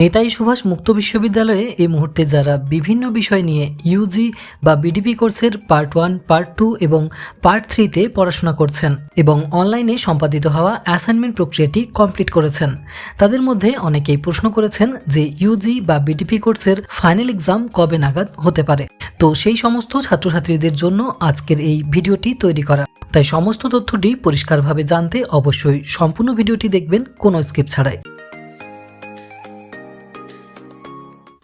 নেতাজি সুভাষ মুক্ত বিশ্ববিদ্যালয়ে এই মুহূর্তে যারা বিভিন্ন বিষয় নিয়ে ইউজি বা বিডিপি কোর্সের পার্ট ওয়ান, পার্ট টু এবং পার্ট থ্রিতে পড়াশোনা করছেন এবং অনলাইনে সম্পাদিত হওয়া অ্যাসাইনমেন্ট প্রক্রিয়াটি কমপ্লিট করেছেন। তাদের মধ্যে অনেকেই প্রশ্ন করেছেন যে ইউজি বা বিডিপি কোর্সের ফাইনাল এক্সাম কবে নাগাদ হতে পারে। তো সেই সমস্ত ছাত্রছাত্রীদের জন্য আজকের এই ভিডিওটি তৈরি করা। তাই সমস্ত তথ্যটি পরিষ্কারভাবে জানতে অবশ্যই সম্পূর্ণ ভিডিওটি দেখবেন, কোনো স্কিপ ছাড়াই।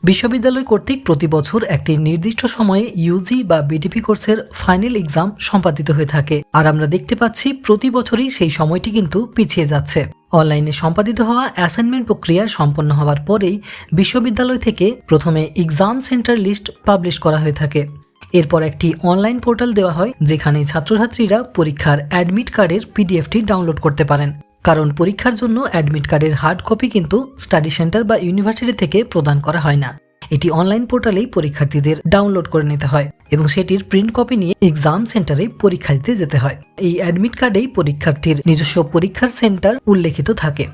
বিশ্ববিদ্যালয় কর্তৃক প্রতি বছর একটি নির্দিষ্ট সময়ে ইউজি বা বিডিপি কোর্সের ফাইনাল এক্সাম সম্পাদিত হয়ে থাকে। আর আমরা দেখতে পাচ্ছি প্রতি বছরই সেই সময়টি কিন্তু পিছিয়ে যাচ্ছে। অনলাইনে সম্পাদিত হওয়া অ্যাসাইনমেন্ট প্রক্রিয়া সম্পন্ন হওয়ার পরেই বিশ্ববিদ্যালয় থেকে প্রথমে এক্সাম সেন্টার লিস্ট পাবলিশ করা হয়ে থাকে। এরপর একটি অনলাইন পোর্টাল দেওয়া হয়, যেখানে ছাত্রছাত্রীরা পরীক্ষার অ্যাডমিট কার্ডের পিডিএফটি ডাউনলোড করতে পারেন। কারণ পরীক্ষার জন্য অ্যাডমিট কার্ডের হার্ড কপি কিন্তু স্টাডি সেন্টার বা ইউনিভার্সিটি থেকে প্রদান করা হয় না। এটি অনলাইন পোর্টালেই পরীক্ষার্থীদের ডাউনলোড করে নিতে হয় এবং সেটির প্রিন্ট কপি নিয়ে এক্সাম সেন্টারে পরীক্ষা দিতে যেতে হয়। এই অ্যাডমিট কার্ডেই পরীক্ষার্থীর নিজস্ব পরীক্ষার সেন্টার উল্লেখিত থাকে।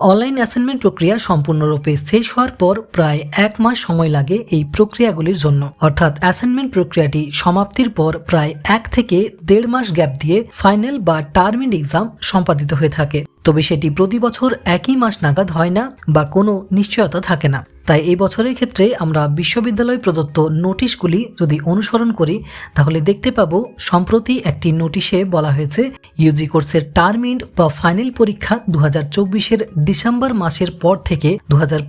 অনলাইন অ্যাসাইনমেন্ট প্রক্রিয়া সম্পূর্ণরূপে শেষ হওয়ার পর প্রায় এক মাস সময় লাগে এই প্রক্রিয়াগুলির জন্য। অর্থাৎ অ্যাসাইনমেন্ট প্রক্রিয়াটি সমাপ্তির পর প্রায় এক থেকে দেড় মাস গ্যাপ দিয়ে ফাইনাল বা টার্মিন এক্সাম সম্পাদিত হয়ে থাকে। তবে সেটি প্রতি বছর একই মাস নাগাদ হয় না বা কোনো নিশ্চয়তা থাকে না। তাই এই বছরের ক্ষেত্রে আমরা বিশ্ববিদ্যালয় প্রদত্ত নোটিশগুলি যদি অনুসরণ করি, তাহলে দেখতে পাব সম্প্রতি একটি নোটিশে বলা হয়েছে ইউজি কোর্সের টার্মিন বা ফাইনাল পরীক্ষা দু হাজার ডিসেম্বর মাসের পর থেকে দু হাজার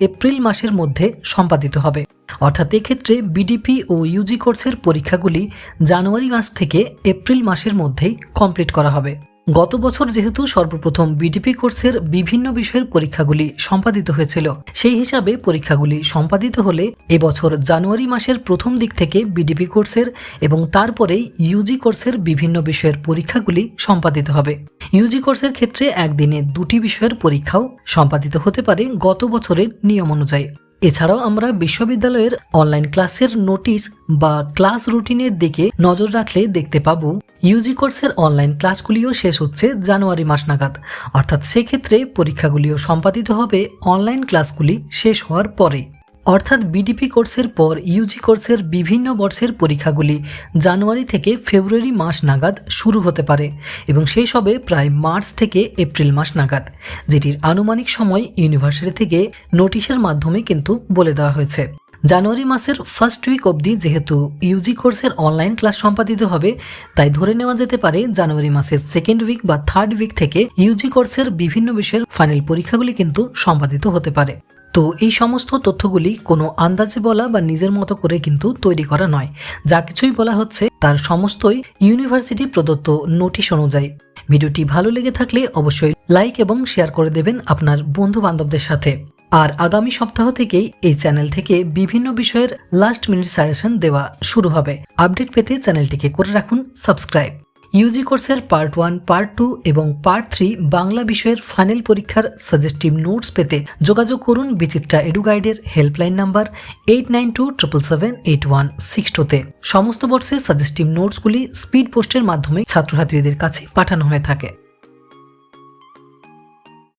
এপ্রিল মাসের মধ্যে সম্পাদিত হবে। অর্থাৎ এক্ষেত্রে বিডিপি ও ইউজি কোর্সের পরীক্ষাগুলি জানুয়ারি মাস থেকে এপ্রিল মাসের মধ্যেই কমপ্লিট করা হবে। গত বছর যেহেতু সর্বপ্রথম বিডিপি কোর্সের বিভিন্ন বিষয়ের পরীক্ষাগুলি সম্পাদিত হয়েছিল, সেই হিসাবে পরীক্ষাগুলি সম্পাদিত হলে এবছর জানুয়ারি মাসের প্রথম দিক থেকে বিডিপি কোর্সের এবং তারপরেই ইউজি কোর্সের বিভিন্ন বিষয়ের পরীক্ষাগুলি সম্পাদিত হবে। ইউজি কোর্সের ক্ষেত্রে একদিনে দুটি বিষয়ের পরীক্ষাও সম্পাদিত হতে পারে গত বছরের নিয়ম অনুযায়ী। এছাড়াও আমরা বিশ্ববিদ্যালয়ের অনলাইন ক্লাসের নোটিশ বা ক্লাস রুটিনের দিকে নজর রাখলে দেখতে পাব ইউজি কোর্সের অনলাইন ক্লাসগুলিও শেষ হচ্ছে জানুয়ারি মাস নাগাদ। অর্থাৎ সেক্ষেত্রে পরীক্ষাগুলিও সম্পাদিত হবে অনলাইন ক্লাসগুলি শেষ হওয়ার পরে। অর্থাৎ বিডিপি কোর্সের পর ইউজি কোর্সের বিভিন্ন বর্ষের পরীক্ষাগুলি জানুয়ারি থেকে ফেব্রুয়ারি মাস নাগাদ শুরু হতে পারে এবং শেষ হবে প্রায় মার্চ থেকে এপ্রিল মাস নাগাদ, যেটির আনুমানিক সময় ইউনিভার্সিটি থেকে নোটিশের মাধ্যমে কিন্তু বলে দেওয়া হয়েছে। জানুয়ারি মাসের ফার্স্ট উইক অবধি যেহেতু ইউজি কোর্সের অনলাইন ক্লাস সম্পাদিত হবে, তাই ধরে নেওয়া যেতে পারে জানুয়ারি মাসের সেকেন্ড উইক বা থার্ড উইক থেকে ইউজি কোর্সের বিভিন্ন বিষয়ের ফাইনাল পরীক্ষাগুলি কিন্তু সম্পাদিত হতে পারে। তো এই সমস্ত তথ্যগুলি কোনো আন্দাজে বলা বা নিজের মতো করে কিন্তু তৈরি করা নয়। যা কিছুই বলা হচ্ছে, তার সমস্তই ইউনিভার্সিটি প্রদত্ত নোটিশ অনুযায়ী। ভিডিওটি ভালো লেগে থাকলে অবশ্যই লাইক এবং শেয়ার করে দেবেন আপনার বন্ধু বান্ধবদের সাথে। আর আগামী সপ্তাহ থেকেই এই চ্যানেল থেকে বিভিন্ন বিষয়ের লাস্ট মিনিট সাজেশন দেওয়া শুরু হবে। আপডেট পেতে চ্যানেলটিকে করে রাখুন সাবস্ক্রাইব ইউজি কোর্সের পার্ট ওয়ান পার্ট টু এবং পার্ট থ্রি বাংলা বিষয়ের ফাইনাল পরীক্ষার সাজেস্টিভ নোটস পেতে যোগাযোগ করুন বিচিত্রা এডু গাইডের helpline number eight nine two triple seven eight one six টুতে সমস্ত বর্ষের সাজেস্টিভ নোটসগুলি স্পিড পোস্টের মাধ্যমে ছাত্রছাত্রীদের কাছে পাঠানো হয়ে থাকে।